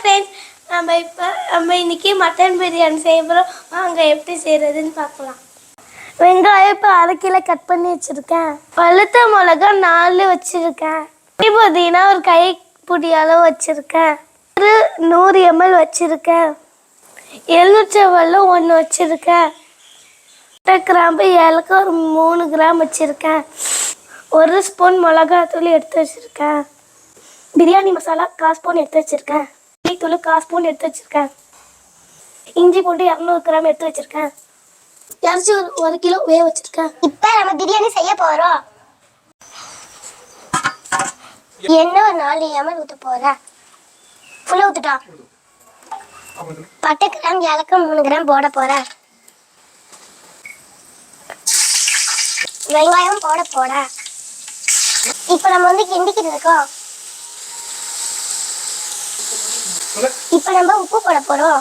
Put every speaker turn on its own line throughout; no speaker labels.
Friends நம்ம இப்போ நம்ம இன்னைக்கு மட்டன் பிரியாணி செய்ய போகிறோம் வாங்க எப்படி செய்கிறதுன்னு பார்க்கலாம். வெங்காயம் இப்போ அரை கிலோ கட் பண்ணி வச்சுருக்கேன். பழுத்த மிளகா நாலு வச்சுருக்கேன். புதினா ஒரு கை புடி அளவு வச்சுருக்கேன். ஒரு நூறு எம்எல் வச்சுருக்கேன். எலுமிச்சவல்லம் ஒன்று வச்சுருக்கேன். பட்டை கிராம்பு ஏலக்காய் ஒரு மூணு கிராம் வச்சுருக்கேன். ஒரு ஸ்பூன் மிளகாத்தூள் எடுத்து வச்சுருக்கேன். பிரியாணி மசாலா கால் ஸ்பூன் எடுத்து வச்சுருக்கேன். தூள் கால் ஸ்பூன் எடுத்து வச்சுருக்கேன். இஞ்சி பூண்டு இரநூறு கிராம் எடுத்து வச்சுருக்கேன். இறச்சி ஒரு ஒரு கிலோ வேக வச்சுருக்கேன்.
இப்போ நம்ம பிரியாணி செய்ய போறோம். என்ன ஒரு நாலு எம்எல் ஊத்த போகிறேன் ஃபுல்லாக ஊத்துட்டா பத்து கிராம் ஏலக்காய் மூணு கிராம் போட போகிறேன் வெங்காயம் போட போட இப்ப நம்ம வந்து கிண்டிக்கிட்டு இருக்கோம். இப்ப நம்ம உப்பு போட போறோம்.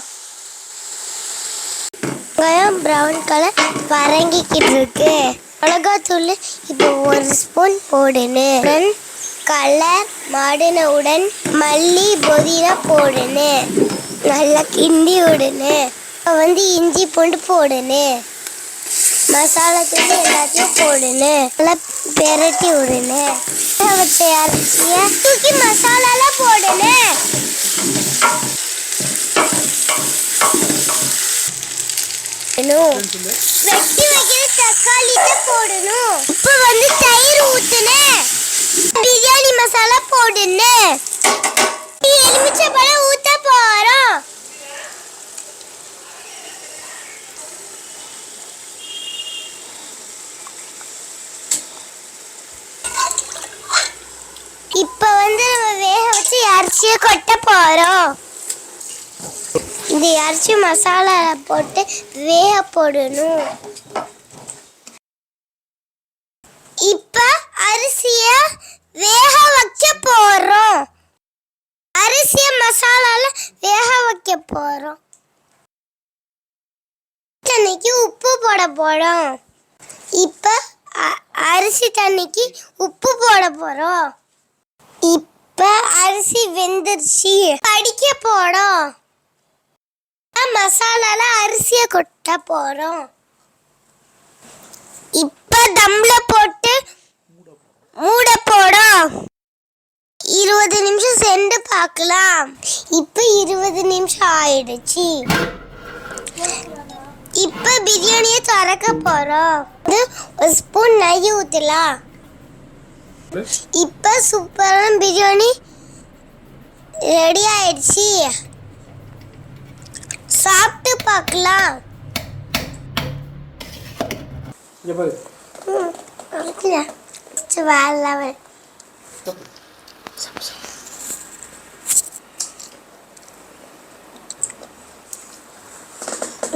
வெங்காயம் ப்ரௌன் கலர் வதங்கிக்கிட்டு இருக்கு. மிளகாத்தூள் இப்போ ஒரு ஸ்பூன் போடுன்னு கலர் மாடினவுடன் மல்லி புதினா போடுன்னு நல்லா கிண்டி விடுன்னு இப்போ வந்து இஞ்சி பூண்டு போடுன்னு மசாலா தூள் எல்லாத்தையும் போடுன்னு நல்லா பெரட்டி விடுன்னு வச்ச தூக்கி மசாலாலாம் போ போடணும் வெட்டி வைக்கிற தக்காளி போடணும். இப்போ வந்து தயிர் ஊத்துனேன் பிரியாணி மசாலா போடுனேன். எலுமிச்சை பழம் ஊத்த போறோம். இப்போ வந்து நம்ம வேக வச்சு அரிசியை கொட்ட போறோம். இந்த அரிசி மசாலா போட்டு வேக போடணும். இப்ப அரிசிய வேக வைக்க போறோம். அரிசிய மசாலால வேக வைக்க போறோம். தண்ணிக்கு உப்பு போட போறோம். இப்ப அ- அரிசி தண்ணிக்கு உப்பு போட போறோம். இப்ப அரிசி வெந்துருச்சு. படிக்க போறோம். மசாலால அரிசிய கொட்ட போறோம். இப்ப தம்ல போட்டு மூட போடும் இருபது நிமிஷம் சென்று பார்க்கலாம். இப்ப இருபது நிமிஷம் ஆயிடுச்சு. இப்ப பிரியாணியை திறக்க போறோம். ஒரு ஸ்பூன் நெய் ஊத்தலாம். இப்ப சூப்பரான பிரியாணி ரெடி ஆயிடுச்சு. சாப்பிட்டு பார்க்கலாம்.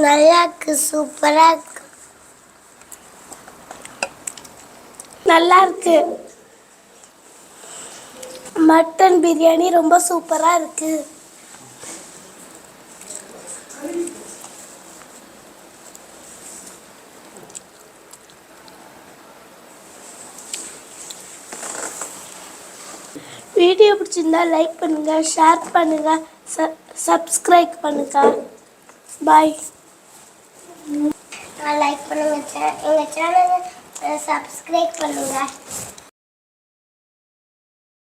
நல்லா இருக்கு சூப்பரா இருக்கு.
நல்லா இருக்கு. மட்டன் பிரியாணி ரொம்ப சூப்பராக இருக்கு. வீடியோ பிடிச்சிருந்தா லைக் பண்ணுங்க ஷேர் பண்ணுங்க சப்ஸ்கிரைப் பண்ணுங்க. பாய்
லைக் பண்ணுங்க எங்கள் சேனலை சப்ஸ்கிரைப் பண்ணுங்க.